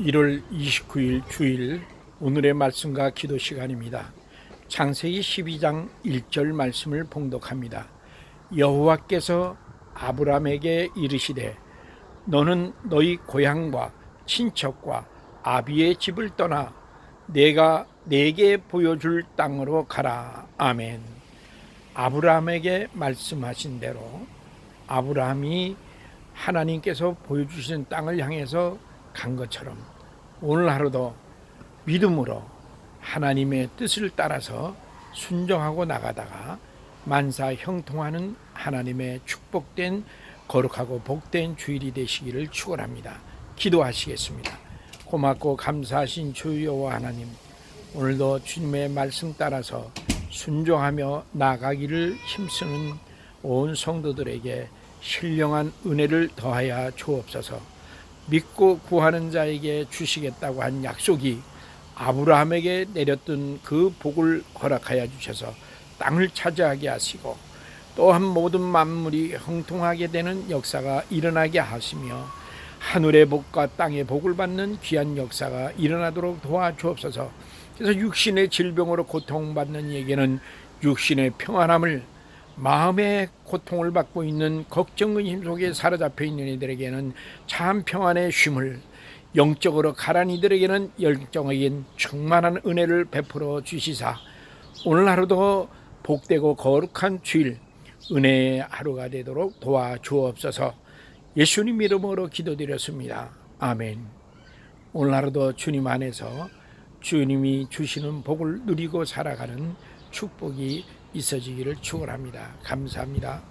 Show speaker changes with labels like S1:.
S1: 1월 29일 주일 오늘의 말씀과 기도 시간입니다. 창세기 12장 1절 말씀을 봉독합니다. 여호와께서 아브람에게 이르시되 너는 너희 고향과 친척과 아비의 집을 떠나 내가 내게 보여줄 땅으로 가라. 아멘. 아브라함에게 말씀하신 대로 아브라함이 하나님께서 보여주신 땅을 향해서 간 것처럼 오늘 하루도 믿음으로 하나님의 뜻을 따라서 순종하고 나가다가 만사 형통하는 하나님의 축복된 거룩하고 복된 주일이 되시기를 축원합니다. 기도하시겠습니다. 고맙고 감사하신 주 여호와 하나님 오늘도 주님의 말씀 따라서 순종하며 나가기를 힘쓰는 온 성도들에게 신령한 은혜를 더하여 주옵소서. 믿고 구하는 자에게 주시겠다고 한 약속이 아브라함에게 내렸던 그 복을 허락하여 주셔서 땅을 차지하게 하시고 또한 모든 만물이 형통하게 되는 역사가 일어나게 하시며 하늘의 복과 땅의 복을 받는 귀한 역사가 일어나도록 도와주옵소서. 그래서 육신의 질병으로 고통받는 이에게는 육신의 평안함을 마음의 고통을 받고 있는 걱정 근심 속에 사로잡혀 있는 이들에게는 참 평안의 쉼을 영적으로 가란 이들에게는 열정적인 충만한 은혜를 베풀어 주시사 오늘 하루도 복되고 거룩한 주일 은혜의 하루가 되도록 도와주옵소서 예수님 이름으로 기도드렸습니다. 아멘. 오늘 하루도 주님 안에서 주님이 주시는 복을 누리고 살아가는 축복이 있어지기를 축원합니다. 감사합니다.